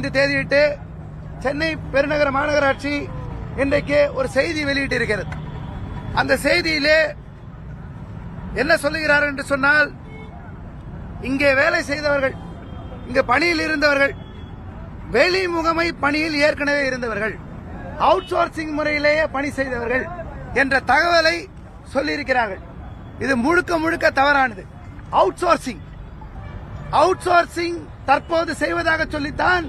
பதினைந்து தேதியிட்டு சென்னை பெருநகர மாநகராட்சி இன்றைக்கு ஒரு செய்தி வெளியிட்டு இருக்கிறது அந்த செய்தியிலே என்ன சொல்லுகிறார் என்று சொன்னால் இங்கே வேலை செய்தவர்கள் இங்கே பணியில் இருந்தவர்கள் வெளி முகமை பணியில் ஏற்கனவே இருந்தவர்கள் அவுட் சோர்சிங் முறையிலேயே பணி செய்தவர்கள் என்ற தகவலை சொல்லியிருக்கிறார்கள். இது முழுக்க முழுக்க தவறானது. அவுட் சோர்சிங் அவுட் சோர்சிங் தற்போது செய்வதாக சொல்லித்தான்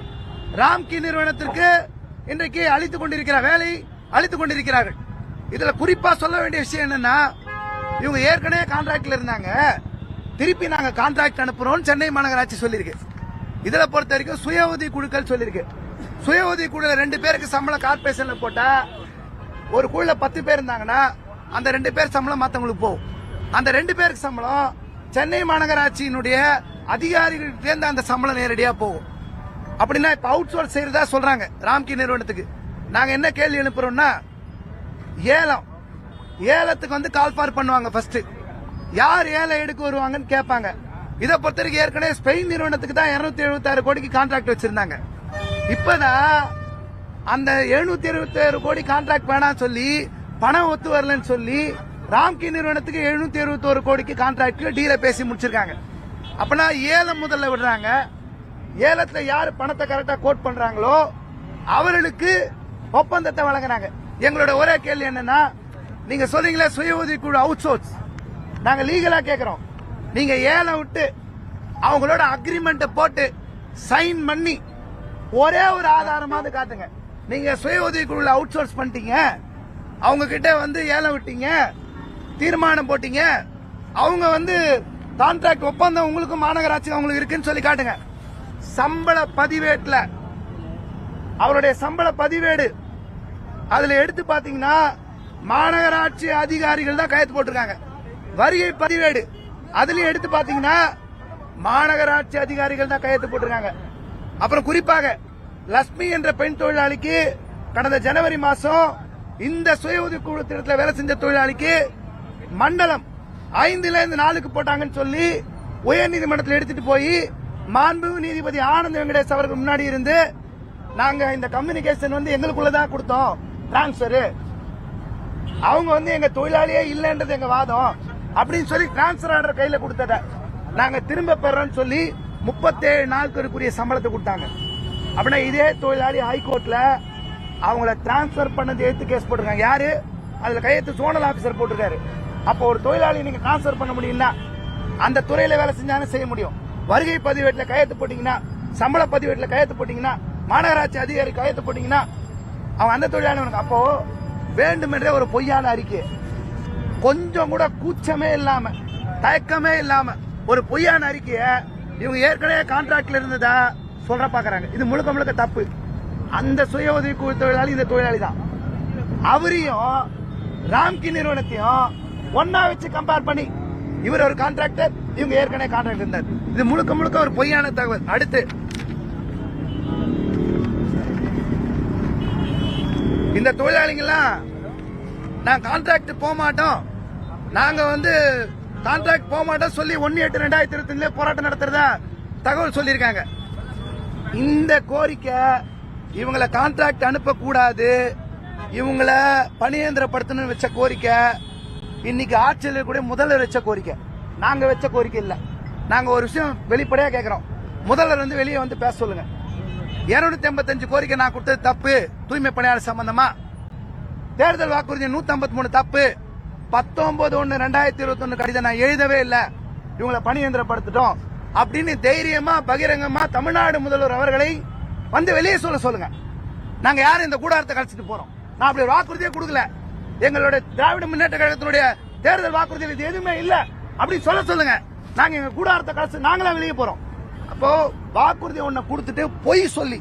ராம்கி நிறுவனத்திற்கு இன்றைக்கு அளித்துக் கொண்டிருக்கிற வேலை அளித்துக் கொண்டிருக்கிறார்கள். இதுல குறிப்பா சொல்ல வேண்டிய விஷயம் என்னன்னா இவங்க ஏற்கனவே கான்ட்ராக்ட்ல இருந்தாங்க. திருப்பி நாங்க கான்ட்ராக்ட் அனுப்புறோம் சென்னை மாநகராட்சி சொல்லியிருக்கு. இதுல பொறுத்த வரைக்கும் சுய உதவி குழுக்கள் சொல்லியிருக்கு. சுய உதவி குழுல ரெண்டு பேருக்கு சம்பளம் கார்பரேஷன்ல போட்டா ஒரு குழுல பத்து பேர் இருந்தாங்கன்னா அந்த ரெண்டு பேர் சம்பளம் மத்தவங்களுக்கு போகும். அந்த ரெண்டு பேருக்கு சம்பளம் சென்னை மாநகராட்சியினுடைய அதிகாரிகளுக்கு அந்த சம்பளம் நேரடியா போகும். அப்படின்னா இப்ப அவுட் சோர்ஸ் செய்யறதா சொல்றாங்க ராம்கி நிறுவனத்துக்கு. நாங்க என்ன கேள்வி எழுப்புறோம்னா ஏலம். ஏலத்துக்கு வந்து கால் ஃபார் பண்ணுவாங்க ஃபர்ஸ்ட் யார் ஏலம் எடுக்க வருவாங்கன்னு கேட்பாங்க. இதை பொறுத்த வரைக்கும் ஏற்கனவே ஸ்பெயின் நிறுவனத்துக்கு தான் இருநூத்தி எழுபத்தாறு கோடிக்கு கான்ட்ராக்ட் வச்சிருந்தாங்க. இப்பதான் அந்த எழுநூத்தி எழுபத்தி ஆறு கோடி கான்ட்ராக்ட் வேணாம் சொல்லி பணம் ஒத்து வரலன்னு சொல்லி ராம்கி நிறுவனத்துக்கு எழுநூத்தி எழுபத்தோரு கோடிக்கு கான்ட்ராக்ட் டீல பேசி முடிச்சிருக்காங்க. அப்பனா ஏலம் முதல்ல விடுறாங்க. ஏலத்துல யாரு பணத்தை கரெக்டா கோட் பண்றாங்களோ அவர்களுக்கு ஒப்பந்தத்தை வழங்குறாங்க எங்களோட ஒரே கேள்வி என்னன்னா நீங்க சொல்றீங்களே சுய உதவி குழு அவுட் சோர்ஸ் நாங்க லீகலா கேக்குறோம். நீங்க ஏலம் விட்டு அவங்களோட அக்ரிமெண்ட் போட்டு சைன் பண்ணி ஒரே ஒரு ஆதாரமாவது காட்டுங்க. நீங்க சுய உதவி குழுல அவுட் சோர்ஸ் பண்ணிட்டீங்க. அவங்க கிட்ட வந்து ஏலம் விட்டீங்க. தீர்மானம் போட்டீங்க. அவங்க வந்து கான்ட்ராக்ட் ஒப்பந்தம் உங்களுக்கும் மாநகராட்சி அவங்களுக்கு இருக்குன்னு சொல்லி காட்டுங்க. சம்பள பதிவேட்டில். அவருடைய சம்பள பதிவேடு. அதுல எடுத்து பாத்தீங்கன்னா மாநகராட்சி அதிகாரிகள் தான் கையெழுத்து போட்டிருக்காங்க. வருகை பதிவேடு. அதுலயும் எடுத்து பாத்தீங்கன்னா மாநகராட்சி அதிகாரிகள் தான் கையெழுத்து போட்டிருக்காங்க. அப்புறம் குறிப்பாக லட்சுமி என்ற பெண் தொழிலாளிக்கு கடந்த ஜனவரி மாசம் இந்த சுய உதவி குழு திட்டத்தில் வேலை செஞ்ச தொழிலாளிக்கு மண்டலம் ஐந்துல இருந்து நாலுக்கு போட்டாங்கன்னு சொல்லி உயர்நீதிமன்றத்தில் எடுத்துட்டு போய் மாண்பு நீதிபதி ஆனந்த் வெங்கடேஷ் அவருக்கு முன்னாடி இருந்து நாங்க இந்த கம்யூனிகேஷன் வந்து எங்களுக்குள்ளதான் கொடுத்தோம். டிரான்ஸ்பர் அவங்க வந்து எங்க தொழிலாளியே இல்லைன்றது எங்க வாதம். அப்படின்னு சொல்லி டிரான்ஸ்பர் ஆர்டர் கையில கொடுத்தத நாங்க திரும்ப பெறோம்னு சொல்லி முப்பத்தேழு நாட்களுக்குரிய சம்பளத்தை கொடுத்தாங்க. அப்படின்னா இதே தொழிலாளி ஹைகோர்ட்ல அவங்கள டிரான்ஸ்பர் பண்ணது எடுத்து கேஸ் போட்டிருக்காங்க. யாரு? அதுல கையெழுத்து சோனல் ஆபீசர் போட்டிருக்காரு. அப்போ ஒரு தொழிலாளி நீங்க டிரான்ஸ்பர் பண்ண முடியும்னா அந்த துறையில வேலை செஞ்சாலும் செய்ய முடியும். வருகை பதிவேட்டில் கையெழுத்து போட்டீங்கன்னா சம்பள பதிவேட்டில் கையெழுத்து போட்டீங்கன்னா மாநகராட்சி அதிகாரி கையெழுத்து போட்டீங்கன்னா அவன் அந்த தொழிலாளவனுக்கு அப்போ வேண்டுமென்றே ஒரு பொய்யான அறிக்கை. கொஞ்சம் கூட கூச்சமே இல்லாம தயக்கமே இல்லாம ஒரு பொய்யான அறிக்கைய இவங்க ஏற்கனவே கான்ட்ராக்ட்ல இருந்ததா சொல்ற பாக்குறாங்க. இது முழுக்க முழுக்க தப்பு. அந்த சுய உதவி குழு தொழிலாளி இந்த தொழிலாளி தான். அவரையும் ராம்கி நிறுவனத்தையும் ஒன்னா வச்சு கம்பேர் பண்ணி இவர் ஒரு கான்ட்ராக்டர் இவங்க ஏற்கனவே கான்ட்ராக்ட் இருந்தார். இது முழுக்க முழுக்க ஒரு பொய்யான தகவல். அடுத்து. இந்த தொழிலாளிங்கெல்லாம் நான் கான்ட்ராக்ட் போக மாட்டோம். நாங்க வந்து கான்ட்ராக்ட் போக மாட்டோம் சொல்லி ஒன்னு எட்டு ரெண்டாயிரத்தி இருபத்தி போராட்டம் நடத்துறதா தகவல் சொல்லியிருக்காங்க. இந்த கோரிக்கை இவங்களை கான்ட்ராக்ட் அனுப்பக்கூடாது. இவங்களை பணியந்திரப்படுத்தணும்னு வச்ச கோரிக்கை இன்னைக்கு ஆட்சியில் இருக்கக்கூடிய முதல்வர் வச்ச கோரிக்கை. நாங்க வச்ச கோரிக்கை இல்ல. நாங்க ஒரு விஷயம் வெளிப்படையா கேக்குறோம். முதல்வர் வந்து வெளியே வந்து பேச சொல்லுங்க. இருநூத்தி ஐம்பத்தஞ்சு கோரிக்கை நான் கொடுத்தது தப்பு. தூய்மை பணியாளர் சம்பந்தமா. தேர்தல் வாக்குறுதி நூத்தி ஐம்பத்தி மூணு தப்பு. பத்தொன்பது ஒன்னு ரெண்டாயிரத்தி இருபத்தி ஒன்னு கடிதம் நான் எழுதவே இல்ல. இவங்களை பணியந்திரப்படுத்திட்டோம். அப்படின்னு தைரியமா பகிரங்கமா தமிழ்நாடு முதல்வர் அவர்களை வந்து வெளியே சொல்ல சொல்லுங்க. நாங்க யாரும் இந்த கூடாரத்தை கழிச்சிட்டு போறோம். நான் அப்படி வாக்குறுதியே கொடுக்கல. எங்களுடைய திராவிட முன்னேற்ற கழகத்தினுடைய தேர்தல் வாக்குறுதியில் இது எதுவுமே இல்ல. அப்படின்னு சொல்ல சொல்லுங்க. நாங்க எங்க கூடாரத்தை கலசு நாங்களா வெளியே போறோம். அப்போ வாக்குறுதி ஒண்ணு கொடுத்துட்டு பொய் சொல்லி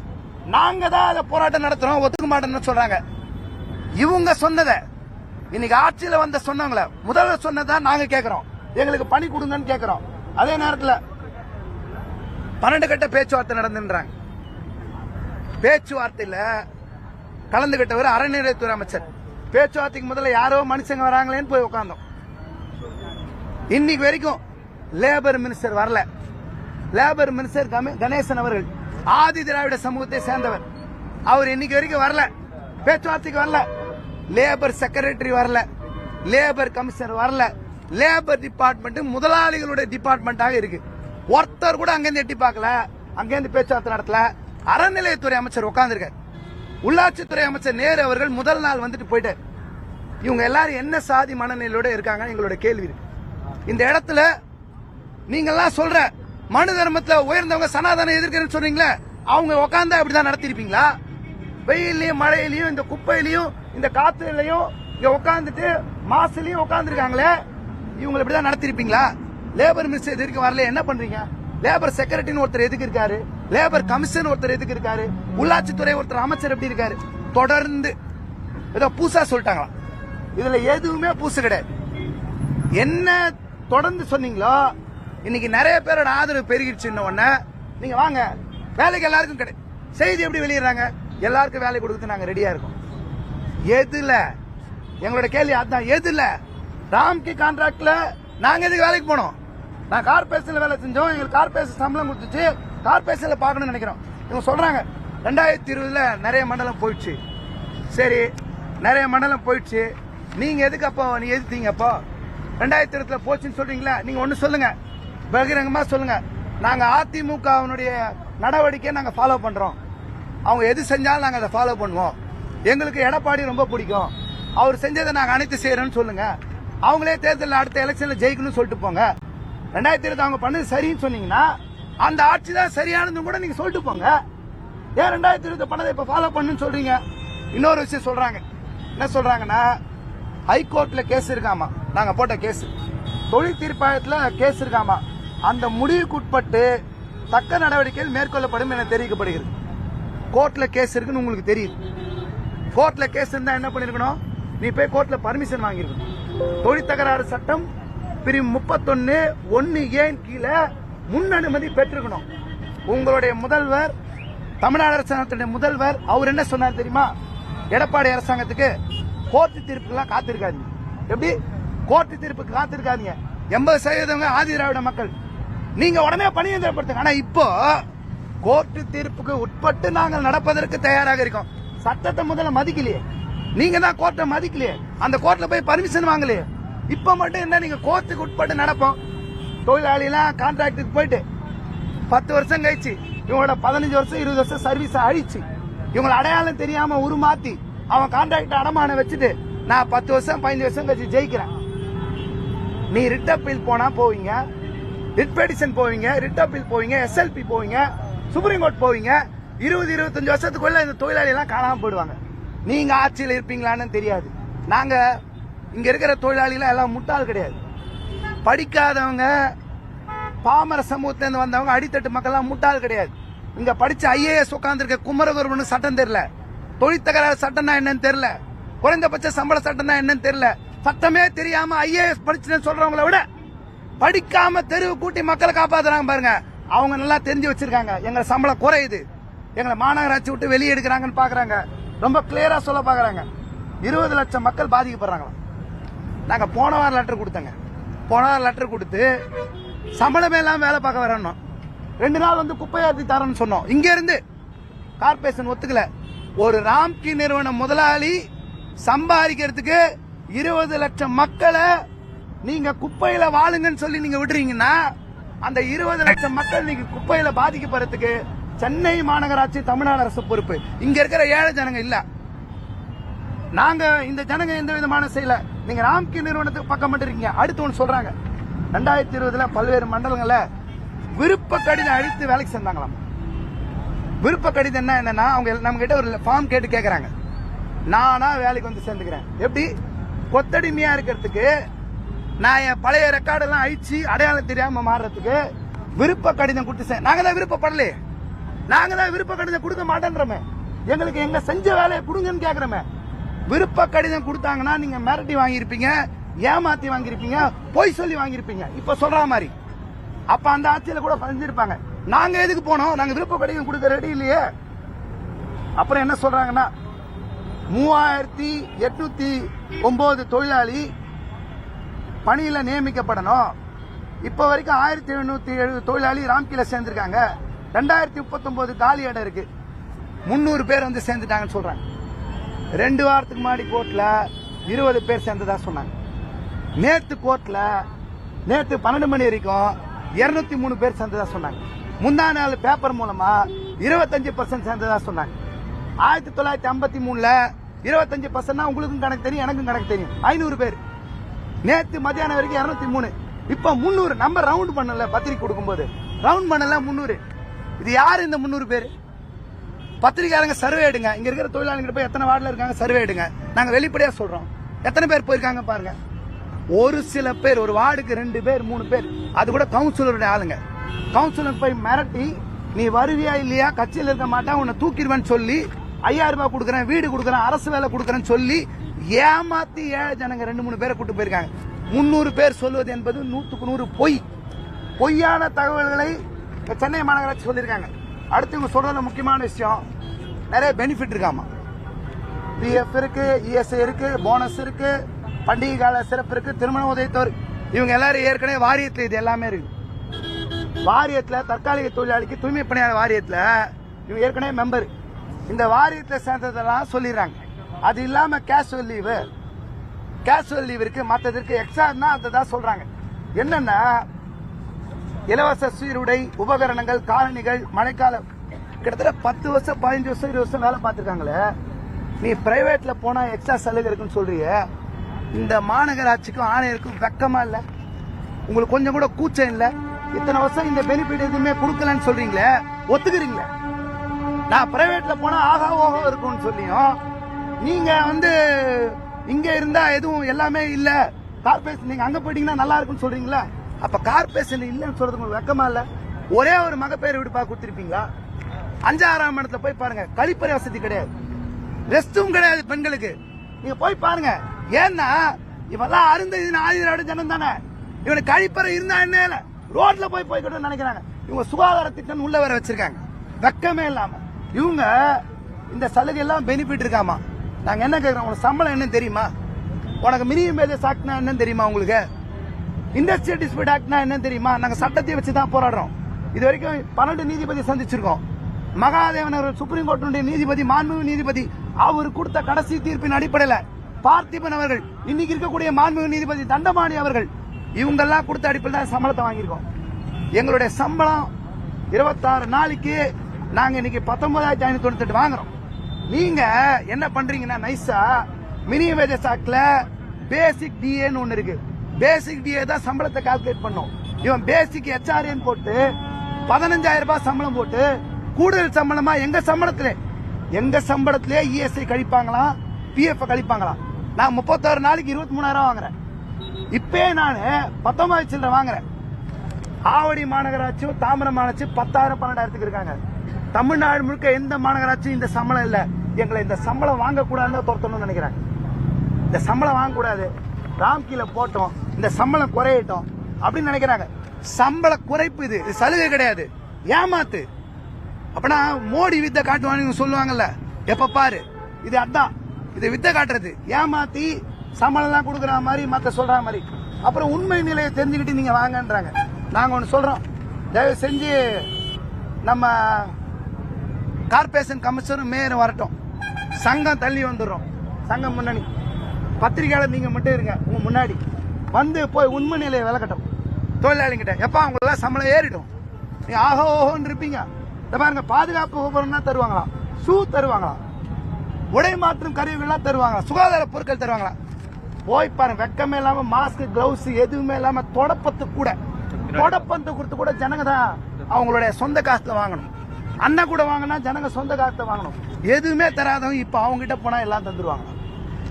நாங்க தான் அதை போராட்டம் நடத்துறோம் ஒத்துக்க மாட்டோம்னு சொல்றாங்க. இவங்க சொன்னத இன்னைக்கு ஆட்சியில வந்த சொன்னவங்கள முதல்வர் சொன்னதான் நாங்க கேட்கிறோம் எங்களுக்கு பணி கொடுங்கன்னு கேட்கிறோம் அதே நேரத்தில் பன்னெண்டு கட்ட பேச்சுவார்த்தை நடந்துன்றாங்க. பேச்சுவார்த்தையில் கலந்துகிட்டவர் அறநிலையத்துறை அமைச்சர். பேச்சுவார்த்தைக்கு முதல்ல யாரோ மனுஷங்க வராங்களேன்னு போய் உட்காந்தோம் இன்னைக்கு வரைக்கும் லேபர் மினிஸ்டர் வரல. லேபர் மினிஸ்டர் கணேசன் அவர்கள் ஆதி திராவிட சமூகத்தை சேர்ந்தவர். அவர் இன்னைக்கு வரைக்கும் வரல. பேச்சுவார்த்தைக்கு வரல. லேபர் செக்ரட்டரி வரல. லேபர் கமிஷனர் வரல. லேபர் டிபார்ட்மெண்ட் முதலாளிகளுடைய டிபார்ட்மெண்டாக இருக்கு. ஒருத்தர் கூட அங்கேருந்து எட்டி பார்க்கல. அங்கேருந்து பேச்சுவார்த்தை நடத்தல. அறநிலையத்துறை அமைச்சர் உட்கார்ந்துருக்காரு உள்ளாட்சித்துறை அமைச்சர் நேரு அவர்கள் முதல் நாள் வந்துட்டு போயிட்டார். இவங்க எல்லாரும் என்ன சாதி மனநிலையோட இருக்காங்க? எங்களோட கேள்வி இருக்கு. இந்த இடத்துல நீங்கெல்லாம் சொல்ற மனு தர்மத்துல உயர்ந்தவங்க சனாதனம் எதிர்க்கிறேன்னு சொன்னீங்களே அவங்க உட்காந்தா அப்படிதான் நடத்திருப்பீங்களா? வெயிலையும் மழையிலையும் இந்த குப்பையிலையும் இந்த காத்துலையும் இங்க உட்காந்துட்டு மாசுலயும் உட்காந்துருக்காங்களே இவங்களை இப்படிதான் நடத்திருப்பீங்களா? லேபர் மினிஸ்டர் எதிர்க்க வரல? என்ன பண்றீங்க? லேபர் செக்ரட்டரின்னு ஒருத்தர் எதுக்கு இருக்காரு? லேபர் கமிஷன் ஒருத்தர் எதுக்கு இருக்காரு? உள்ளாட்சித்துறை ஒருத்தர் அமைச்சர் எப்படி இருக்காரு? தொடர்ந்து ஏதோ பூசா சொல்லிட்டாங்களா? இதுல எதுவுமே பூசு கிடையாது. என்ன தொடர்ந்து சொன்னீங்களோ இன்னைக்கு நிறைய பேரோட ஆதரவு பெருகிடுச்சுன்ன உடனே. நீங்க வாங்க வேலைக்கு எல்லாருக்கும் கிடையாது செய்தி எப்படி வெளியிடுறாங்க? எல்லாருக்கும் வேலை கொடுத்து நாங்க ரெடியா இருக்கோம். எதுல? எங்களோட கேள்வி அதான் எதுல? ராம்கி கான்ட்ராக்ட்ல நாங்க எதுக்கு வேலைக்கு போனோம்? நான் கார்பரேஷன்ல வேலை செஞ்சோம் எங்களுக்கு கார்பரேஷன் சம்பளம் கொடுத்துச்சு. கார்பரேஷன்ல பார்க்கணும்னு நினைக்கிறோம். இவங்க சொல்றாங்க ரெண்டாயிரத்தி இருபதுல நிறைய மண்டலம் போயிடுச்சு. சரி நிறைய மண்டலம் போயிடுச்சு. நீங்க எதுக்கு அப்போ நீ எதிர்த்தீங்க அப்போ? ரெண்டாயிரத்தி இருபதுல போச்சுன்னு சொல்றீங்களா? நீங்க ஒன்று சொல்லுங்க. பகிரங்கமா சொல்லுங்க. நாங்க அதிமுகவினுடைய நடவடிக்கையை நாங்க ஃபாலோ பண்றோம். அவங்க எது செஞ்சாலும் நாங்க அதை ஃபாலோ பண்ணுவோம். எங்களுக்கு எடப்பாடி ரொம்ப பிடிக்கும். அவர் செஞ்சதை நாங்க அனைத்து செய்யறோம்னு சொல்லுங்க. அவங்களே தேர்தலில் அடுத்த எலெக்ஷன்ல ஜெயிக்கணும்னு சொல்லிட்டு போங்க. ரெண்டாயிரத்தி இருபது அவங்க பண்ணது சரின்னு சொன்னீங்கன்னா அந்த ஆட்சி தான் சரியானதுன்னு கூட நீங்க சொல்லிட்டு போங்க. ஏன் ரெண்டாயிரத்தி இருபது பணத்தை இப்ப ஃபாலோ பண்ணுன்னு சொல்றீங்க? இன்னொரு விஷயம் சொல்றாங்க. என்ன சொல்றாங்கன்னா ஹைகோர்ட்ல கேஸ் இருக்காமா? நாங்க போட்ட கேஸ் தொழில் தீர்ப்பாயத்துல கேஸ் இருக்காமா? அந்த முடிவுக்கு உட்பட்டு தக்க நடவடிக்கைகள் மேற்கொள்ளப்படும் என தெரிவிக்கப்படுகிறது. கோர்ட்ல கேஸ் இருக்குன்னு உங்களுக்கு தெரியுது. கோர்ட்ல கேஸ் இருந்தா என்ன பண்ணிருக்கணும்? நீ போய் கோர்ட்ல பர்மிஷன் வாங்கியிருக்கணும் தொழில் தகராறு சட்டம் பிரிவு முப்பத்தொன்னு ஒன்னு ஏன் கீழே முன் அனுமதி பெற்றுக்கணும் உங்களுடைய முதல்வர் தமிழ்நாடு அரசாங்கத்துடைய முதல்வர் அவர் என்ன சொன்னார் தெரியுமா? எடப்பாடி அரசாங்கத்துக்கு கோர்ட்டு தீர்ப்புக்கெல்லாம் காத்திருக்காதீங்க. எப்படி? கோர்ட்டு தீர்ப்புக்கு காத்திருக்காதீங்க. எண்பது சதவீதம் ஆதி திராவிட மக்கள். நீங்க உடனே பணியந்திரப்படுத்துங்க ஆனா இப்போ கோர்ட்டு தீர்ப்புக்கு உட்பட்டு நாங்கள் நடப்பதற்கு தயாராக இருக்கோம். சட்டத்தை முதல்ல மதிக்கலையே. நீங்க தான் கோர்ட்டை மதிக்கலையே. அந்த கோர்ட்ல போய் பர்மிஷன் வாங்கலையே. இப்ப மட்டும் என்ன நீங்க கோர்ட்டுக்கு உட்பட்டு நடப்போம். தொழிலாளிலாம் கான்ட்ராக்டுக்கு போயிட்டு பத்து வருஷம் கழிச்சு இவங்களோட பதினஞ்சு வருஷம் இருபது வருஷம் சர்வீஸ் அழிச்சு இவங்களை அடையாளம் தெரியாம உருமாத்தி அவன் கான்ட்ராக்ட் அடமான வச்சுட்டு நான் பத்து வருஷம் பதினஞ்சு வருஷம் கழிச்சு ஜெயிக்கிறேன். நீ ரிட் அப்பீல் போனா போவீங்க ரிட் பெடிஷன் போவீங்க ரிட் அப்பீல் போவீங்க எஸ்எல்பி போவீங்க சுப்ரீம் கோர்ட் போவீங்க இருபது இருபத்தஞ்சு வருஷத்துக்குள்ள இந்த தொழிலாளி எல்லாம் காணாம போயிடுவாங்க. நீங்க ஆட்சியில் இருப்பீங்களான்னு தெரியாது. நாங்க இங்க இருக்கிற தொழிலாளிகள் எல்லாம் முட்டாள் கிடையாது. படிக்காதவங்க பாமர சமூகத்திலேருந்து வந்தவங்க அடித்தட்டு மக்கள்லாம் முட்டாள் கிடையாது. இங்க படிச்ச ஐஏஎஸ் உட்கார்ந்திருக்க குமரகுருவனு சட்டம் தெரியல. தொழிற்தகராறு சட்டம்னா என்னன்னு தெரியல. குறைந்தபட்ச சம்பள சட்டம்னா என்னன்னு தெரியல. சட்டமே தெரியாம ஐஏஎஸ் படிச்சுன்னு சொல்றவங்கள விட படிக்காம தெருவு கூட்டி மக்களை காப்பாத்துறாங்க பாருங்க. அவங்க நல்லா தெரிஞ்சு வச்சிருக்காங்க. எங்களை சம்பளம் குறையுது. எங்களை மாநகராட்சி விட்டு வெளியே எடுக்கிறாங்கன்னு பாக்குறாங்க. ரொம்ப கிளியரா சொல்ல பாக்குறாங்க. இருபது லட்சம் மக்கள் பாதிக்கப்படுறாங்க நாங்க போன வாரம் லெட்டர் கொடுத்தங்க. போனால் லெட்டர் கொடுத்து சம்பளமே இல்லாமல் வேலை பார்க்க வரணும். ரெண்டு நாள் வந்து குப்பையாத்தி தரேன்னு சொன்னோம். இங்கேருந்து கார்பரேஷன் ஒத்துக்கல. ஒரு ராம்கி நிறுவன முதலாளி சம்பாதிக்கிறதுக்கு இருபது லட்சம் மக்களை நீங்க குப்பையில வாழுங்கன்னு சொல்லி நீங்க விடுறீங்கன்னா அந்த இருபது லட்சம் மக்கள் நீங்க குப்பையில பாதிக்கப்படுறதுக்கு சென்னை மாநகராட்சி தமிழ்நாடு அரசு பொறுப்பு. இங்க இருக்கிற ஏழை ஜனங்க இல்ல. நாங்க இந்த ஜனங்க எந்த விதமான செய்யல நீங்க ராம்கி நிறுவனத்துக்கு பக்கம் பண்ணிருக்கீங்க அடுத்து ஒன்று சொல்றாங்க. ரெண்டாயிரத்தி இருபதுல பல்வேறு மண்டலங்கள்ல விருப்ப கடிதம் அழித்து வேலைக்கு சேர்ந்தாங்களாம். விருப்ப கடிதம் என்ன என்னன்னா அவங்க நம்ம கிட்ட ஒரு ஃபார்ம் கேட்டு கேட்கறாங்க நானா வேலைக்கு வந்து சேர்ந்துக்கிறேன். எப்படி? கொத்தடிமையா இருக்கிறதுக்கு நான் என் பழைய ரெக்கார்டெல்லாம் அழிச்சு அடையாளம் தெரியாம மாறுறதுக்கு விருப்ப கடிதம் கொடுத்து நாங்க தான் விருப்பப்படலையே. நாங்க தான் விருப்ப கடிதம் கொடுக்க மாட்டேன்றோமே. எங்களுக்கு எங்க செஞ்ச வேலையை கொடுங்கன்னு கேக்குறோமே. விருப்ப கடிதம் கொடுத்தாங்கன்னா நீங்க மிரட்டி வாங்கியிருப்பீங்க ஏமாத்தி வாங்கியிருப்பீங்க பொய் சொல்லி வாங்கியிருப்பீங்க. இப்ப சொல்ற மாதிரி. அப்ப அந்த ஆட்சியில கூட பதிஞ்சிருப்பாங்க நாங்க எதுக்கு போனோம்? நாங்க விருப்ப கடிதம் கொடுக்க ரெடி இல்லையே. அப்புறம் என்ன சொல்றாங்கன்னா மூவாயிரத்தி எட்நூத்தி ஒன்பது தொழிலாளி பணியில நியமிக்கப்படணும். இப்ப வரைக்கும் ஆயிரத்தி எழுநூத்தி எழுபது தொழிலாளி ராம்கில சேர்ந்திருக்காங்க. ரெண்டாயிரத்தி முப்பத்தொன்பது காலி இடம் இருக்கு. முந்நூறு பேர் வந்து சேர்ந்துட்டாங்கன்னு சொல்றாங்க. ரெண்டு வாரத்துக்கு முன்னாடி கோர்ட்டில் இருபது பேர் சேர்ந்ததாக சொன்னாங்க. நேற்று கோர்ட்டில் நேற்று பன்னெண்டு மணி வரைக்கும் இருநூத்தி மூணு பேர் சேர்ந்ததாக சொன்னாங்க. முந்தா நாள் பேப்பர் மூலமா இருபத்தஞ்சு பர்சன்ட் சேர்ந்ததாக சொன்னாங்க. ஆயிரத்தி தொள்ளாயிரத்தி ஐம்பத்தி மூணுல இருபத்தஞ்சு பர்சன்ட்னா உங்களுக்கும் கணக்கு தெரியும் எனக்கும் கணக்கு தெரியும். ஐநூறு பேர். நேற்று மத்தியானம் வரைக்கும் இரநூத்தி மூணு. இப்போ முந்நூறு. நம்ம ரவுண்ட் பண்ணல பத்திரிக்கை கொடுக்கும்போது. ரவுண்ட் பண்ணல முந்நூறு. இது யார் இந்த முந்நூறு பேர்? பத்திரிகையாளங்க சர்வே எடுங்க. இங்க இருக்கிற தொழிலாளிகிட்ட போய் எத்தனை வார்டில் இருக்காங்க சர்வே எடுங்க. நாங்க வெளிப்படையா சொல்றோம். எத்தனை பேர் போயிருக்காங்க பாருங்க. ஒரு சில பேர் ஒரு வார்டுக்கு ரெண்டு பேர் மூணு பேர். அது கூட கவுன்சிலருடைய ஆளுங்க. கவுன்சிலர் போய் மிரட்டி நீ வருவியா இல்லையா? கட்சியில் இருக்க மாட்டா உன்னை தூக்கிடுவேன்னு சொல்லி ஐயாயிரம் ரூபாய் கொடுக்குறேன் வீடு கொடுக்குறேன் அரசு வேலை கொடுக்குறேன்னு சொல்லி ஏமாத்தி ஏழை ஜனங்க ரெண்டு மூணு பேரை கூட்டு போயிருக்காங்க. முன்னூறு பேர் சொல்வது என்பது நூற்றுக்கு நூறு பொய். பொய்யான தகவல்களை சென்னை மாநகராட்சி சொல்லியிருக்காங்க. அடுத்து இவங்க சொல்றதுல முக்கியமான விஷயம். நிறைய பெனிஃபிட் இருக்காமா பிஎஃப் இருக்கு இஎஸ்ஐ இருக்கு போனஸ் இருக்கு பண்டிகை கால சிறப்பு இருக்கு திருமண உதவித்தோர் இவங்க எல்லாரும் ஏற்கனவே வாரியத்தில் இது எல்லாமே இருக்கு. வாரியத்தில் தற்காலிக தொழிலாளிக்கு தூய்மை பணியாளர் வாரியத்தில் இவங்க ஏற்கனவே மெம்பர் இந்த வாரியத்தில் சேர்ந்ததெல்லாம் சொல்லிடுறாங்க. அது இல்லாமல் கேஷுவல் லீவு கேஷுவல் லீவ் இருக்கு மற்றதற்கு எக்ஸ்ட்ரா தான் அதை தான் சொல்றாங்க. என்னன்னா இலவச சீருடை உபகரணங்கள் காலணிகள் மழைக்காலம் கிட்டத்தட்ட பத்து வருஷம் பதினஞ்சு வருஷம் இருபது வருஷம் வேலை பார்த்துருக்காங்களே. நீ பிரைவேட்ல போனா எக்ஸ்ட்ரா சலுகை இருக்குன்னு சொல்றிய. இந்த மாநகராட்சிக்கும் ஆணையருக்கும் வெக்கமா இல்லை? உங்களுக்கு கொஞ்சம் கூட கூச்சம் இல்லை? இத்தனை வருஷம் இந்த பெனிஃபிட் எதுவுமே கொடுக்கலன்னு சொல்றீங்களே? ஒத்துக்கிறீங்களே? நான் பிரைவேட்ல போனா ஆகா ஓஹோ இருக்கும்னு சொல்லியும் நீங்க வந்து இங்க இருந்தா எதுவும் எல்லாமே இல்ல? கார்பரேஷன் நீங்க அங்க போயிட்டீங்கன்னா நல்லா இருக்கும்னு சொல்றீங்களா? அப்ப கார்பரேஷன் இல்லைன்னு சொல்றது உங்களுக்கு வெக்கமா இல்ல? ஒரே ஒரு மகப்பேறு விடுப்பா கொடுத்துருப்பீங்களா? அஞ்சாறாம் இடத்துல போய் பாருங்க. கழிப்பறை வசதி கிடையாது. ரெஸ்டும் கிடையாது பெண்களுக்கு. நீங்க போய் பாருங்க. ஏன்னா இவெல்லாம் அருந்ததின் ஆயுத ஜனம் தானே. இவனுக்கு கழிப்பறை இருந்தா என்ன ரோட்ல போய் போய்கிட்டு நினைக்கிறாங்க. இவங்க சுகாதார திட்டம் உள்ள வர வச்சிருக்காங்க. வெக்கமே இல்லாம. இவங்க இந்த சலுகை எல்லாம் பெனிஃபிட் இருக்காமா? நாங்க என்ன கேக்குறோம்? உங்களுக்கு சம்பளம் என்ன தெரியுமா? உனக்கு மினிமம் வேஜஸ் சாக்குனா என்னன்னு தெரியுமா உங்களுக்கு? இண்டஸ்ட்ரியல் டிஸ்பியூட் ஆக்ட்னா என்ன தெரியுமா? நாங்க சட்டத்தை வச்சு தான் போராடுறோம். இது வரைக்கும் பன்னெண்டு நீதிபதி சந்திச்சிருக்கோம். மகாதேவன் அவர்கள் சுப்ரீம் கோர்ட்டினுடைய நீதிபதி மாண்புமிகு நீதிபதி அவர் கொடுத்த கடைசி தீர்ப்பின் அடிப்படையில் பார்த்திபன் அவர்கள் இன்னைக்கு இருக்கக்கூடிய மாண்புமிகு நீதிபதி தண்டமாணி அவர்கள் இவங்கெல்லாம் கொடுத்த அடிப்படையில் தான் சம்பளத்தை வாங்கியிருக்கோம். எங்களுடைய சம்பளம் இருபத்தாறு நாளைக்கு நாங்க இன்னைக்கு பத்தொன்பதாயிரத்தி ஐநூத்தி தொண்ணூத்தி வாங்குறோம். நீங்க என்ன பண்றீங்கன்னா நைஸா மினி வேஜஸ் ஆக்ட்ல பேசிக் டிஏன்னு ஒன்று இருக்கு. பேசிக் டிஏ தான் சம்பளத்தை கால்குலேட் பண்ணும். இவன் பேசிக் ஹெச்ஆர்ஏன்னு போட்டு பதினஞ்சாயிரம் ரூபாய் சம்பளம் போட்டு கூடுதல் சம்பளமா எங்க சம்பளத்திலே? எங்க சம்பளத்திலே இஎஸ்ஐ கழிப்பாங்களாம் பிஎஃப் கழிப்பாங்களாம். நான் முப்பத்தாறு நாளைக்கு இருபத்தி மூணாயிரம் வாங்குறேன். இப்பே நான் பத்தொன்பது சில்லரை வாங்குறேன். ஆவடி மாநகராட்சியும் தாமிரம் மாநகராட்சி பத்தாயிரம் பன்னெண்டாயிரத்துக்கு இருக்காங்க. தமிழ்நாடு முழுக்க எந்த மாநகராட்சியும் இந்த சம்பளம் இல்ல. எங்களை இந்த சம்பளம் வாங்கக்கூடாதுன்னு துரத்தணும்னு நினைக்கிறாங்க இந்த சம்பளம் வாங்கக்கூடாது. ராம்கீல போட்டோம். இந்த சம்பளம் குறையட்டும் அப்படின்னு நினைக்கிறாங்க. சம்பள குறைப்பு இது. சலுகை கிடையாது. ஏமாத்து. அப்படின்னா மோடி வித்தை காட்டுவான்னு சொல்லுவாங்கல்ல. எப்ப பாரு. இது அதான். இது வித்தை காட்டுறது. ஏமாத்தி சம்பளம் கொடுக்குற மாதிரி மத்த சொல்ற மாதிரி. அப்புறம் உண்மை நிலையை தெரிஞ்சுக்கிட்டு நீங்க வாங்கன்றாங்க. நாங்க ஒன்று சொல்றோம். தயவு செஞ்சு நம்ம கார்பரேஷன் கமிஷனர் மேயர் வரட்டும். சங்கம் தள்ளி வந்துடுறோம். சங்கம் முன்னணி. பத்திரிகையாளர் நீங்க மட்டும் இருங்க. உங்க முன்னாடி. வந்து போய் உண்மை நிலையை விளக்கட்டும் தொழிலாளிகிட்ட எப்போ அவங்களெல்லாம் சம்பளம் ஏறிடும். நீ ஆஹோ ஓஹோன்னு இருப்பீங்க. இந்த பாருங்க பாதுகாப்பு உபகரணம் தருவாங்களா? ஷூ தருவாங்களா? உடை மாற்றும் கருவிகள்லாம் தருவாங்க சுகாதார பொருட்கள் தருவாங்களா? போய் பாருங்க வெக்கமே இல்லாம மாஸ்க் கிளவுஸ் எதுவுமே இல்லாம தொடப்பத்து கூட. தொடப்பத்து கொடுத்து கூட ஜனங்க தான் அவங்களுடைய சொந்த காசுல வாங்கணும். அண்ணன் கூட வாங்கினா ஜனங்க சொந்த காசுல வாங்கணும். எதுவுமே தராதவங்க இப்ப அவங்க கிட்ட போனா எல்லாம் தந்துருவாங்க.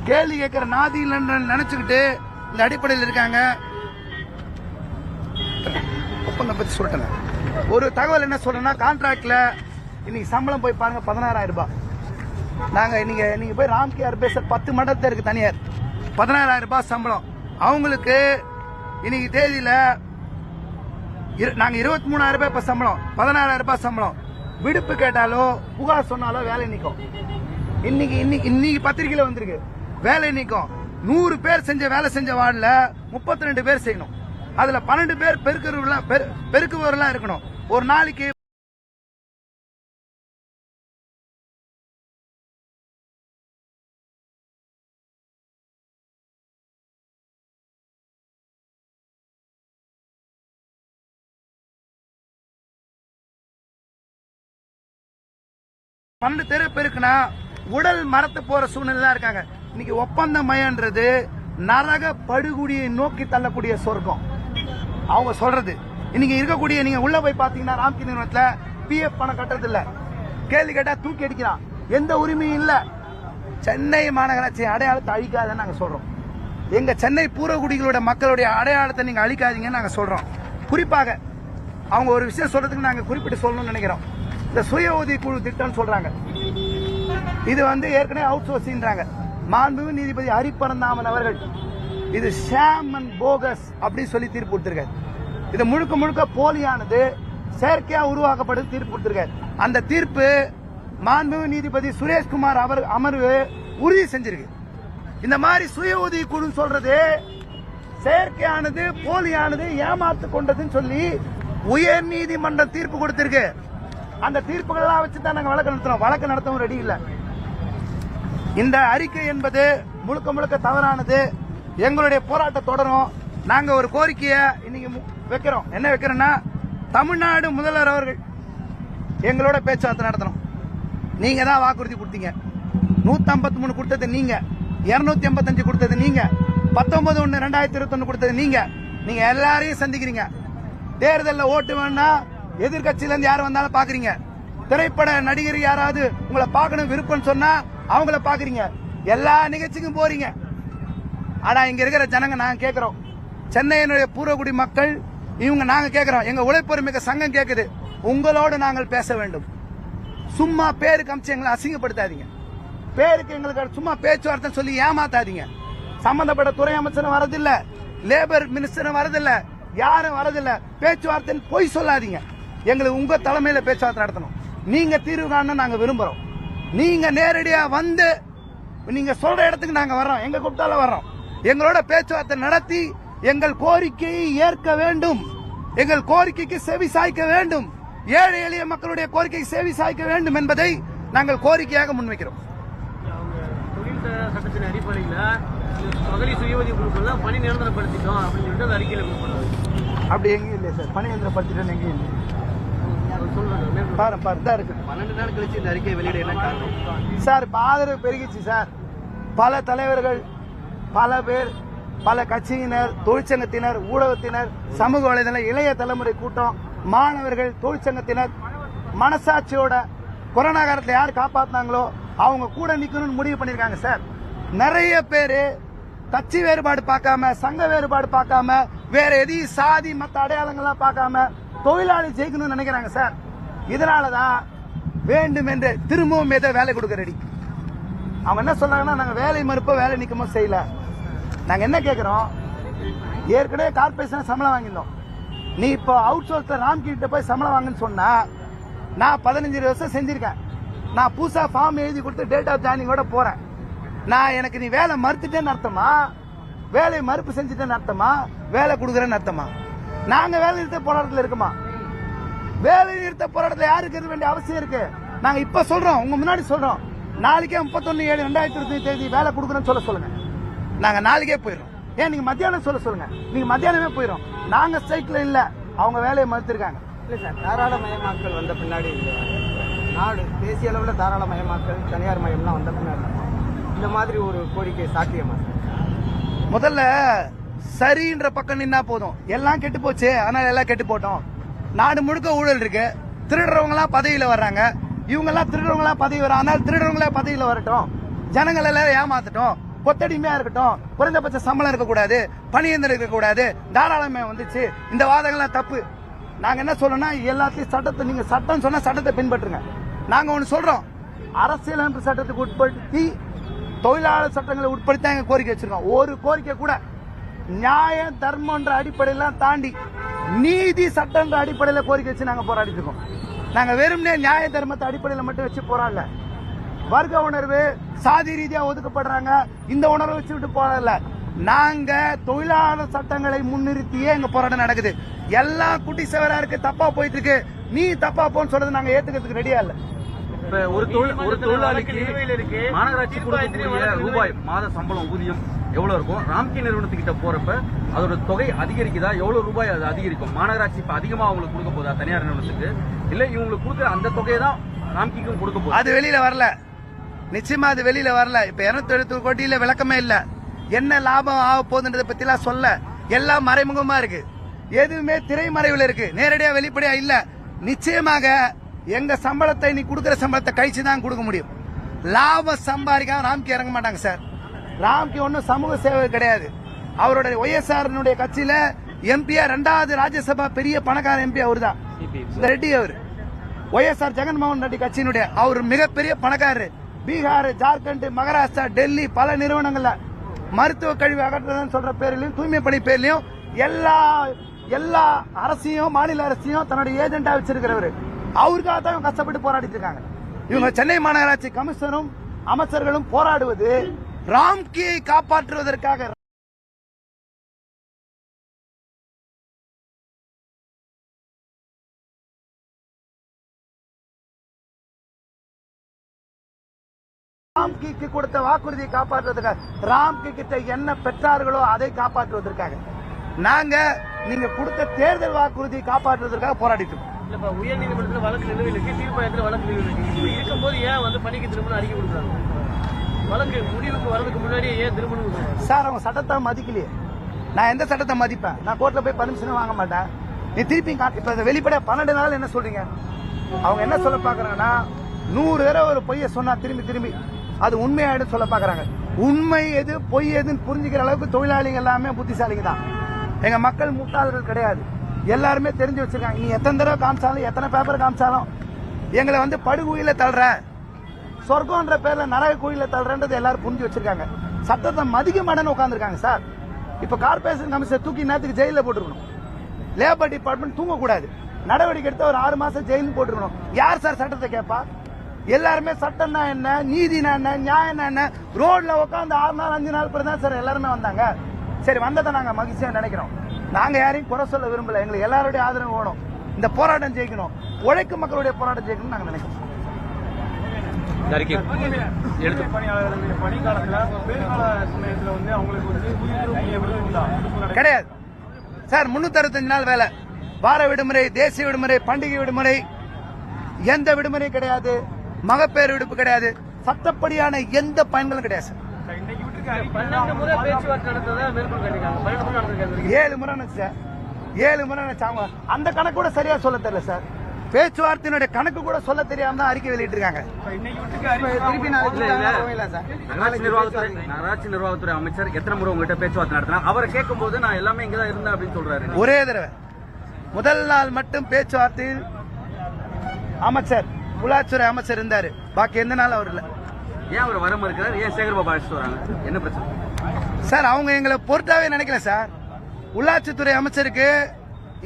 கேள்வி கேட்கிற நாதி இல்லைன்னு நினைச்சுக்கிட்டு இந்த அடிப்படையில் இருக்காங்க. ஒப்பந்தம் பத்தி சொல்லிட்டேங்க ஒரு தகவல் என்ன சொல்றேன்னா கான்ட்ராக்ட்ல இன்னைக்கு சம்பளம் போய் பாருங்க பதினாறாயிரம் ரூபாய். நாங்க நீங்க நீங்க போய் ராம்கேஆர் பேச பத்து மண்டலத்தில் இருக்கு தனியார். பதினாறாயிரம் ரூபாய் சம்பளம். அவங்களுக்கு இன்னைக்கு தேதியில இரு- நாங்க இருபத்தி மூணாயிரம் ரூபாய் இப்ப சம்பளம். பதினாறாயிரம் ரூபாய் சம்பளம். விடுப்பு கேட்டாலோ புகார் சொன்னாலோ வேலை நிற்கும் இன்னைக்கு இன்னைக்கு இன்னைக்கு பத்திரிகையில வந்திருக்கு. வேலை நிற்கும் நூறு பேர் செஞ்ச வேலை செஞ்ச வார்டில் முப்பத்தி ரெண்டு பேர் செய்யணும். அதுல பன்னெண்டு பேர் பெருக்கிறவர்களாம் பெருக்குபவர்களாம் இருக்கணும். ஒரு நாளைக்கு பன்னெண்டு தெரு பெருக்குனா உடல் மரத்து போற சூழ்நிலை தான் இருக்காங்க. இன்னைக்கு ஒப்பந்த மயன்றது நரக படுகுடியை நோக்கி தள்ளக்கூடிய சொர்க்கம். அவங்க சொல்றது. இன்னைக்கு இருக்கக்கூடிய நீங்க உள்ள போய் பாத்தீங்கன்னா ராம்கி நிறுவனத்துல பிஎஃப் பணம் கட்டுறது இல்ல கேள்வி கேட்டா தூக்கி அடிக்கிறான். எந்த உரிமையும் இல்ல. சென்னை மாநகராட்சி அடையாளத்தை அழிக்காதன்னு நாங்க சொல்றோம். எங்க சென்னை பூர்வகுடிகளோட மக்களுடைய அடையாளத்தை நீங்க அழிக்காதீங்கன்னு நாங்க சொல்றோம். குறிப்பாக அவங்க ஒரு விஷயம் சொல்றதுக்கு நாங்க குறிப்பிட்டு சொல்லணும்னு நினைக்கிறோம். இந்த சுய உதவி குழு திட்டம்னு சொல்றாங்க. இது வந்து ஏற்கனவே அவுட் சோர்சிங்றாங்க மாண்புமிகு நீதிபதி ஹரிபரந்தாமன் அவர்கள் இது ஷாம் அண்ட் போகஸ் அப்படின்னு சொல்லி தீர்ப்பு கொடுத்திருக்காரு. இது முழுக்க முழுக்க போலியானது செயற்கையா உருவாக்கப்பட்டு தீர்ப்பு கொடுத்திருக்காரு. அந்த தீர்ப்பு மாண்புமிகு நீதிபதி சுரேஷ்குமார் அவர் அமர்வு உறுதி செஞ்சிருக்கு. இந்த மாதிரி சுய உதவி குழு சொல்றது செயற்கையானது போலியானது ஏமாத்து கொண்டதுன்னு சொல்லி உயர் நீதிமன்றம் தீர்ப்பு கொடுத்திருக்கு. அந்த தீர்ப்புகளெல்லாம் வச்சு தான் நாங்க வழக்கு நடத்துறோம். வழக்கு நடத்தவும் ரெடி இல்லை. இந்த அறிக்கை என்பது முழுக்க முழுக்க தவறானது. எங்களுடைய போராட்டம் தொடரும். நாங்க ஒரு கோரிக்கையை இன்னைக்கு மு- வைக்கிறோம். என்ன வைக்கிறோம்னா தமிழ்நாடு முதல்வர் அவர்கள் எங்களோட பேச்சுவார்த்தை நடத்தணும். நீங்க தான் வாக்குறுதி கொடுத்தீங்க. நூத்தி ஐம்பத்தி மூணு கொடுத்தது நீங்க. இருநூத்தி எண்பத்தஞ்சு கொடுத்தது நீங்க. பத்தொன்பது ஒன்று ரெண்டாயிரத்தி இருபத்தொன்னு கொடுத்தது நீங்க. நீங்க எல்லாரையும் சந்திக்கிறீங்க. தேர்தலில் ஓட்டு வேணா எதிர்கட்சியில இருந்து யார் வந்தாலும் பாக்குறீங்க திரைப்பட நடிகர் யாராவது உங்களை பார்க்கணும் விருப்பம் சொன்னா அவங்கள பாக்குறீங்க. எல்லா நிகழ்ச்சிக்கும் போறீங்க. ஆனா இங்க இருக்கிற ஜனங்க நாங்க கேட்கிறோம் சென்னையினுடைய பூர்வகுடி மக்கள் இவங்க நாங்க கேட்கிறோம் எங்க உழைப்பொருமிக்க சங்கம் கேக்குது. உங்களோடு நாங்கள் பேச வேண்டும். சும்மா பேருக்கு அமிச்சு எங்களை அசிங்கப்படுத்தாதீங்க. பேருக்கு எங்களுக்கு சும்மா பேச்சுவார்த்தை சொல்லி ஏமாத்தாதீங்க. சம்பந்தப்பட்ட துறை அமைச்சரும் வரதில்ல. லேபர் மினிஸ்டரும் வரதில்ல. யாரும் வரதில்ல. பேச்சுவார்த்தைன்னு பொய் சொல்லாதீங்க. எங்களுக்கு உங்க தலைமையில பேச்சுவார்த்தை நடத்தணும். நீங்க தீர்வு காணணும் நாங்க விரும்புறோம். நீங்க நேரடியா வந்து நீங்க சொல்ற இடத்துக்கு நாங்க வர்றோம். எங்க கூப்பிட்டாலும் வர்றோம். எங்களோட பேச்சுவார்த்தை நடத்தி எங்கள் கோரிக்கையை ஏற்க வேண்டும். எங்கள் கோரிக்கைக்கு செவி சாய்க்க வேண்டும். ஏழை எளிய மக்களுடைய கோரிக்கைக்கு செவி சாய்க்க வேண்டும் என்பதை நாங்கள் கோரிக்கையாக முன்வைக்கிறோம். சட்டத்தின் அடிப்படையில் மகளிர் சுய உதவி குழுக்கள்லாம் பணி நிரந்தரப்படுத்திட்டோம் அப்படின்னு சொல்லிட்டு அந்த அறிக்கையில் அப்படி எங்கேயும் இல்லை சார். பணியந்திர பத்திரன் எங்கேயும் இல்லை பாரு பாரு தான் இருக்கு. பன்னெண்டு நாள் கழிச்சு இந்த அறிக்கை வெளியிட என்ன காரணம்? சார் இப்ப ஆதரவு பெருகிச்சு சார். பல தலைவர்கள் பல பேர் பல கட்சியினர் தொழிற்சங்கத்தினர் ஊடகத்தினர் சமூக வலைதளம் இளைய தலைமுறை கூட்டம் மாணவர்கள் தொழிற்சங்கத்தினர் மனசாட்சியோட கொரோனா காலத்துல யார் காப்பாத்தினாங்களோ அவங்க கூட நிக்கணும்னு முடிவு பண்ணிருக்காங்க சார். நிறைய பேரு கட்சி வேறுபாடு பார்க்காம சங்க வேறுபாடு பார்க்காம வேற எதையும் சாதி மத்த அடையாளங்கள்லாம் பார்க்காம தொழிலாளி ஜெயிக்கணும்னு நினைக்கிறாங்க சார். இதனாலதான் வேண்டும் என்று திரும்பவும் ஏதோ வேலை கொடுக்க ரெடி அவங்க என்ன சொல்றாங்கன்னா நாங்கள் வேலை மறுப்ப வேலை நிற்கமோ செய்யல. நாங்கள் என்ன கேட்குறோம் ஏற்கனவே கார்பரேஷன் சம்பளம் வாங்கியிருந்தோம். நீ இப்போ அவுட் சோர்ஸில் ராம்கிட்ட போய் சம்பளம் வாங்குன்னு சொன்னால் நான் பதினஞ்சு வருஷம் செஞ்சுருக்கேன். நான் புதுசாக ஃபார்ம் எழுதி கொடுத்து டேட் ஆஃப் ஜாயினிங்கோட போகிறேன் நான் எனக்கு நீ வேலை மறுத்துட்டேன்னு அர்த்தமா? வேலை மறுப்பு செஞ்சுட்டேன்னு அர்த்தமா? வேலை கொடுக்குறேன்னு அர்த்தமா? நாங்க வேலை நிறுத்த போராட்டத்தில் இருக்குமா? வேலை நிறுத்த போராட்டத்தில் யாருக்கு இருக்க வேண்டிய அவசியம் இருக்கு? நாங்க இப்ப சொல்றோம் உங்க முன்னாடி சொல்றோம். நாளைக்கே முப்பத்தொன்னு ஏழு ரெண்டாயிரத்தி இருபத்தி தேதி வேலை கொடுக்குறேன்னு சொல்ல சொல்லுங்க. நாங்க நாளைக்கே போயிடும் ஏன் நீங்க மத்தியானம் சொல்ல சொல்லுங்க. நீங்க மத்தியானமே போயிடும் நாங்க ஸ்ட்ரைக்ல இல்ல. அவங்க வேலையை மறுத்திருக்காங்க. இல்லை சார் தாராளமயமாக்கல் வந்த பின்னாடி நாடு தேசிய அளவில் தாராளமயமாக்கல் தனியார் மயம்லாம் வந்த பின்னாடி இந்த மாதிரி ஒரு கோரிக்கை சாத்தியமா முதல்ல சரின்ற பக்கம் நின்னா போதும். எல்லாம் கெட்டு போச்சு ஆனால் எல்லாம் கெட்டு போட்டோம். நாடு முழுக்க ஊழல் இருக்கு. திருடுறவங்க எல்லாம் பதவியில வர்றாங்க. இவங்க எல்லாம் திருடுறவங்க எல்லாம் பதவி வர ஆனால் திருடுறவங்களே பதவியில வரட்டும். ஜனங்கள் எல்லாம் ஏமாத்தட்டும். கொத்தடிமையா இருக்கட்டும். குறைந்தபட்ச சம்பளம் இருக்கக்கூடாது. பணியந்திரம் இருக்கக்கூடாது. தாராளமே வந்துச்சு. இந்த வாதங்கள்லாம் தப்பு. நாங்க என்ன சொல்லணும்னா எல்லாத்தையும் சட்டத்தை நீங்க சட்டம் சொன்னா சட்டத்தை பின்பற்றுங்க. நாங்க ஒண்ணு சொல்றோம். அரசியலமைப்பு சட்டத்துக்கு உட்படுத்தி தொழிலாளர் சட்டங்களை உட்படுத்தி தான் எங்க கோரிக்கை வச்சிருக்கோம். ஒரு கோரிக்கை கூட நியாயம் தர்மன்ற அடிப்படையெல்லாம் தாண்டி நீதி சட்டன்ற அடிப்படையில கோரிக்கை வச்சு நாங்க போராடிட்டு இருக்கோம். நாங்க வெறுமனே நியாய தர்மத்தை அடிப்படையில மட்டும் வச்சு போராடல. வர்க்க உணர்வு சாதி ரீதியா ஒதுக்கப்படுறாங்க. இந்த உணர்வை வச்சு விட்டு போராடல. நாங்க தொழிலாளர் சட்டங்களை முன்னிறுத்தியே எங்க போராட்டம் நடக்குது. எல்லாம் குட்டி செவரா இருக்கு தப்பா போயிட்டு இருக்கு. நீ தப்பா போன்னு சொல்றது நாங்க ஏத்துக்கிறதுக்கு ரெடியா இல்லை. ஒரு தொழில் ஒரு தொழிலாளிக்கு. மாநகராட்சி கொடுக்கக்கூடிய ரூபாய் மாத சம்பளம் ஊதியம் எவ்வளவு இருக்கும்? ராம்கி நிறுவனத்துக்கிட்ட போறப்ப அதோட தொகை அதிகரிக்குதா? எவ்வளவு ரூபாய் அது அதிகரிக்கும்? மாநகராட்சி இப்ப அதிகமா அவங்களுக்கு கொடுக்க போதா தனியார் நிறுவனத்துக்கு? இல்ல இவங்களுக்கு கொடுக்குற அந்த தொகையை தான் ராம்கிக்கும் கொடுக்க போகுது. அது வெளியில வரல. நிச்சயமா அது வெளியில வரல. இப்ப இருநூத்தி எழுபத்தி கோடியில விளக்கமே இல்ல. என்ன லாபம் ஆக போகுதுன்றத பத்தி எல்லாம் சொல்ல. எல்லாம் மறைமுகமா இருக்கு. எதுவுமே திரைமறைவுல இருக்கு. நேரடியா வெளிப்படையா இல்ல. நிச்சயமாக எங்க சம்பளத்தை நீ கொடுக்கிற சம்பளத்தை கழிச்சு தான் கொடுக்க முடியும். லாபம் சம்பாதிக்காம ராம்கி இறங்க மாட்டாங்க சார். ராம்கி ஒன்றும் சமூக சேவை கிடையாது. அவருடைய ஒய்எஸ்ஆர் கட்சியில எம்பியா ரெண்டாவது ராஜ்யசபா பெரிய பணக்கார எம்பி அவர் தான் ரெட்டி அவர். ஒய்எஸ்ஆர் ஜெகன்மோகன் ரெட்டி கட்சியினுடைய அவர் மிகப்பெரிய பணக்காரர். பீகார் ஜார்க்கண்ட் மகாராஷ்டிரா டெல்லி பல நிறுவனங்கள்ல மருத்துவ கழிவு அகற்றுறதுன்னு சொல்ற பேர்லயும் தூய்மை பணி பேர்லயும் எல்லா எல்லா அரசையும் மாநில அரசையும் தன்னுடைய ஏஜென்டா வச்சிருக்கிறவர். அவருக்காக தான் இவங்க கஷ்டப்பட்டு போராடிட்டு இருக்காங்க. இவங்க சென்னை மாநகராட்சி கமிஷனரும் அமைச்சர்களும் போராடுவது ராம்கியை காப்பாற்றுவதற்காக ராம்கிக்கு கொடுத்த வாக்குறுதியை காப்பாற்றுவதற்காக ராம்கி கிட்ட என்ன பெற்றார்களோ அதை காப்பாற்றுவதற்காக. நாங்க நீங்க கொடுத்த தேர்தல் வாக்குறுதியை காப்பாற்றுவதற்காக போராடிட்டு இருக்கோம். இல்லை இப்போ உயர் நீதிமன்றத்தில் வழக்கு நிலுவையில் இருக்கு தீர்ப்பாயத்தில் வழக்கு நிலுவையில் இருக்கு. இப்படி இருக்கும்போது ஏன் வந்து பணிக்கு திரும்பணும் அறிக்கை கொடுக்குறாங்க? வழக்கு முடிவுக்கு வரதுக்கு முன்னாடியே ஏன் திரும்பணும் சார் அவங்க சட்டத்தை மதிக்கலையே. நான் எந்த சட்டத்தை மதிப்பேன்? நான் கோர்ட்டில் போய் பர்மிஷன் வாங்க மாட்டேன். நீ திருப்பி கா- இப்ப இந்த வெளிப்படையா பன்னெண்டு நாள் என்ன சொல்கிறீங்க அவங்க என்ன சொல்ல பாக்குறாங்கன்னா நூறு தடவை ஒரு பொய்யை சொன்னால் திரும்பி திரும்பி அது உண்மையாயிடும் சொல்ல பார்க்குறாங்க உண்மை எது பொய் எதுன்னு புரிஞ்சுக்கிற அளவுக்கு தொழிலாளிகள் எல்லாமே புத்திசாலிங்க தான். எங்கள் மக்கள் முட்டாள்கள் கிடையாது. எல்லாருமே தெரிஞ்சு வச்சிருக்காங்க. நீ எத்தனை தடவை காமிச்சாலும் எத்தனை பேப்பர் காமிச்சாலும் எங்களை வந்து படுகுயில தள்ளுற சொர்க்கம்ன்ற பேர்ல நரக கோயில தள்ளுறன்றது எல்லாரும் புரிஞ்சு வச்சிருக்காங்க. சட்டத்தை மதிக்க மாட்டேன்னு உட்காந்துருக்காங்க சார். இப்ப கார்பரேஷன் கமிஷன் தூக்கி நேரத்துக்கு ஜெயில போட்டுருக்கணும். லேபர் டிபார்ட்மெண்ட் தூங்கக்கூடாது. நடவடிக்கை எடுத்து ஒரு ஆறு மாசம் ஜெயிலும் போட்டுருக்கணும். யார் சார் சட்டத்தை கேட்பா எல்லாருமே சட்டம்னா என்ன நீதினா என்ன நியாயம்னா என்ன? ரோட்ல உட்காந்து ஆறு நாள் அஞ்சு நாள் பிறகு தான் சார் எல்லாருமே வந்தாங்க. சரி வந்ததை நாங்க மகிழ்ச்சியா நினைக்கிறோம். நாங்க யாரையும் குறை சொல்ல விரும்பல. எங்களுக்கு எல்லாருடைய ஆதரவு வேணும் இந்த போராட்டம் ஜெயிக்கணும். உழைக்கும் மக்களுடைய போராட்டம் ஜெயிக்கணும் நாங்க நினைக்கிறோம். எடுத்து. பணியாளர்களுடைய பணிக்காலத்துல பேர்கால சமயத்துல வந்து அவங்களுக்கு வந்து கிடையாது. சார் முன்னூத்தி அறுபத்தஞ்சு நாள் வேலை. வார விடுமுறை தேசிய விடுமுறை பண்டிகை விடுமுறை. எந்த விடுமுறையும் கிடையாது. மகப்பேறு விடுப்பு கிடையாது. சட்டப்படியான எந்த பயன்களும் கிடையாது சார். பன்னெண்டு முறை பேச்சுவார்த்தை நடந்ததா மேற்கொள் கண்டிருக்காங்க பன்னெண்டு முறை நடந்திருக்காங்க. ஏழு முறை சார். ஏழு முறை நினைச்சாங்க அந்த கணக்கு கூட சரியா சொல்ல தெரியல சார். பேச்சுவார்த்தையினுடைய கணக்கு கூட சொல்ல தெரியாம தான் அறிக்கை வெளியிட்டு இருக்காங்க நகராட்சி நிர்வாகத்துறை அமைச்சர் எத்தனை முறை உங்ககிட்ட பேச்சுவார்த்தை நடத்தினா அவரை கேட்கும் போது நான் எல்லாமே இங்கதான் இருந்தேன் அப்படின்னு சொல்றாரு. ஒரே தடவை. முதல் நாள் மட்டும் பேச்சுவார்த்தையில் அமைச்சர் உள்ளாட்சித்துறை அமைச்சர் இருந்தாரு. பாக்கி எந்த நாள் அவர் இல்லை. ஏன் அவர் வர மறுக்கிறார் ஏன் சேகர் பாபா அழைச்சிட்டு வராங்க? என்ன பிரச்சனை? சார் அவங்க எங்களை பொருட்டாவே நினைக்கல சார். உள்ளாட்சித்துறை அமைச்சருக்கு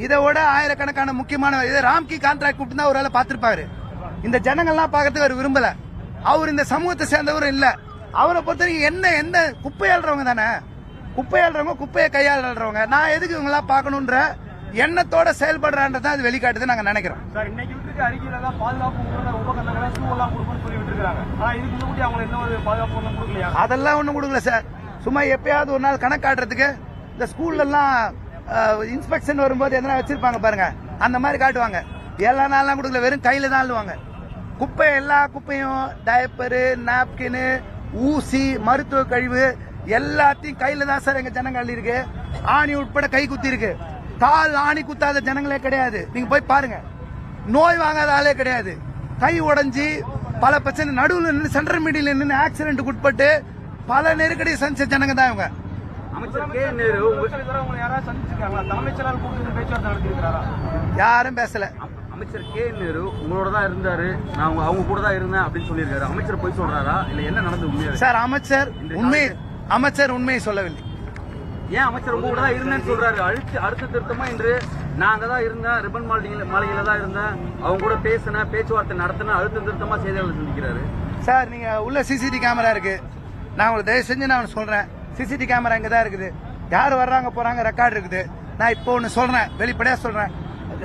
இதை விட ஆயிரக்கணக்கான முக்கியமான இதை ராம்கி கான்ட்ராக்ட் கூப்பிட்டு தான் ஒரு வேலை பார்த்திருப்பாரு. இந்த ஜனங்கள்லாம் பார்க்கறதுக்கு அவர் விரும்பல. அவர் இந்த சமூகத்தை சேர்ந்தவரும் இல்ல. அவரை பொறுத்த வரைக்கும் என்ன என்ன குப்பை அள்ளுறவங்க தானே? குப்பை அள்ளுறவங்க குப்பையை கையாளுறவங்க. நான் எதுக்கு இவங்களாம் பார்க்கணுன்ற எண்ணத்தோட செயல்படுறான்றதை அது வெளிக்காட்டுது நாங்க நினைக்கிறோம். வீட்டுக்கு அருகில தான் பாதுகாப்பு உபகரண- உபகரணங்களை ஷூ எல்லாம் கொடுக்கணும்னு சொல்லி விட்டுருக்காங்க ஆனா இதுக்கு முன்னாடி அவங்க என்ன ஒரு பாதுகாப்பு ஒன்றும் கொடுக்கலையா? அதெல்லாம் ஒண்ணும் கொடுக்கல சார். சும்மா எப்பயாவது ஒரு நாள் கணக்கு காட்டுறதுக்கு இந்த ஸ்கூல்ல எல்லாம் இன்ஸ்பெக்ஷன் வரும்போது எதனா வச்சிருப்பாங்க பாருங்க. அந்த மாதிரி காட்டுவாங்க. எல்லா நாள்லாம் கொடுக்கல வெறும் கையில தான் அள்ளுவாங்க. குப்பை எல்லா குப்பையும் டயப்பரு நாப்கின் ஊசி மருத்துவ கழிவு எல்லாத்தையும் கையில தான் சார் எங்க ஜனங்க அள்ளிருக்கு ஆணி உட்பட கை குத்தி இருக்கு கால் ஆணி குத்தாத ஜனங்களே கிடையாது. நீங்க போய் பாருங்க. நோய் வாங்காத ஆளே கிடையாது. கை உடைஞ்சி பல பிரச்சனை நடுவில் நின்று சென்ட்ரல் மீடியில் நின்று ஆக்சிடென்ட்டுக்கு உட்பட்டு பல நெருக்கடி சந்திச்ச ஜனங்க தான் இவங்க. யாரும் பேசல. அம்- அமைச்சர் கே நேரு உங்களோட தான் இருந்தாரு. நான் அவங்க- அவங்க கூட தான் இருந்தேன் அப்படின்னு சொல்லியிருக்காரு. அமைச்சர் போய் சொல்றாரா? இல்ல என்ன நடந்தது உண்மையா சார் அமைச்சர் உண்மை அமைச்சர் உண்மையை சொல்லவில்லை. ஏன் அமைச்சர் உங்க கூட தான் இருந்தேன்னு சொல்றாரு? அழுத்து அடுத்த திருத்தமா இன்று நான் அங்க தான் இருந்தேன் ரிப்பன் மாளிகையில மாளிகையில தான் இருந்தேன் அவங்க கூட பேசினேன் பேச்சுவார்த்தை நடத்தினேன் அழுத்த திருத்தமா செய்தியாளர் சந்திக்கிறாரு. சார் நீங்க உள்ள சிசிடி கேமரா இருக்கு. நான் உங்களுக்கு தயவு செஞ்சு நான் சொல்றேன். சிசிடி கேமரா இங்க தான் இருக்குது. யார் வர்றாங்க போறாங்க ரெக்கார்டு இருக்குது. நான் இப்போ ஒன்னு சொல்றேன். வெளிப்படையா சொல்றேன்.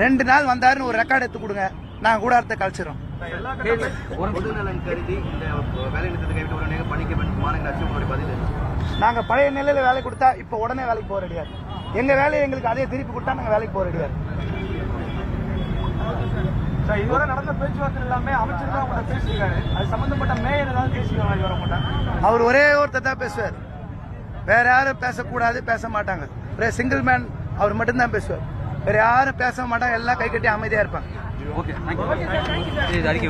ரெண்டு நாள் வந்தாருன்னு ஒரு ரெக்கார்டு எடுத்து கொடுங்க. நான் கூடாரத்தை கழிச்சிடும் ஒரு பொதுநலன் கருதி இந்த வேலை நிறுத்தத்தை கைவிட்ட உடனே பணிக்க மாநகராட்சி உங்களுடைய பதில் நாங்க பழைய நிலையில வேலை கொடுத்தா இப்ப உடனே வேலைக்கு போக ரெடியா. எங்க வேலையை எங்களுக்கு அதே திருப்பி கொடுத்தா நாங்க வேலைக்கு போக ரெடியா இதுவரை நடந்த பேச்சுவார்த்தை எல்லாமே அமைச்சர் தான் உங்கள்கிட்ட பேசியிருக்காரு. அது சம்பந்தப்பட்ட மேயர் ஏதாவது பேசியிருக்காங்க இதுவரை உங்கள்கிட்ட அவர் ஒரே ஒருத்தர் தான் பேசுவார். வேற யாரும் பேசக்கூடாது பேச மாட்டாங்க. ஒரே சிங்கிள் மேன் அவர் மட்டும்தான் பேசுவார். வேற யாரும் பேச மாட்டாங்க எல்லாம் கை கட்டி அமைதியா இருப்பாங்க. ஓகே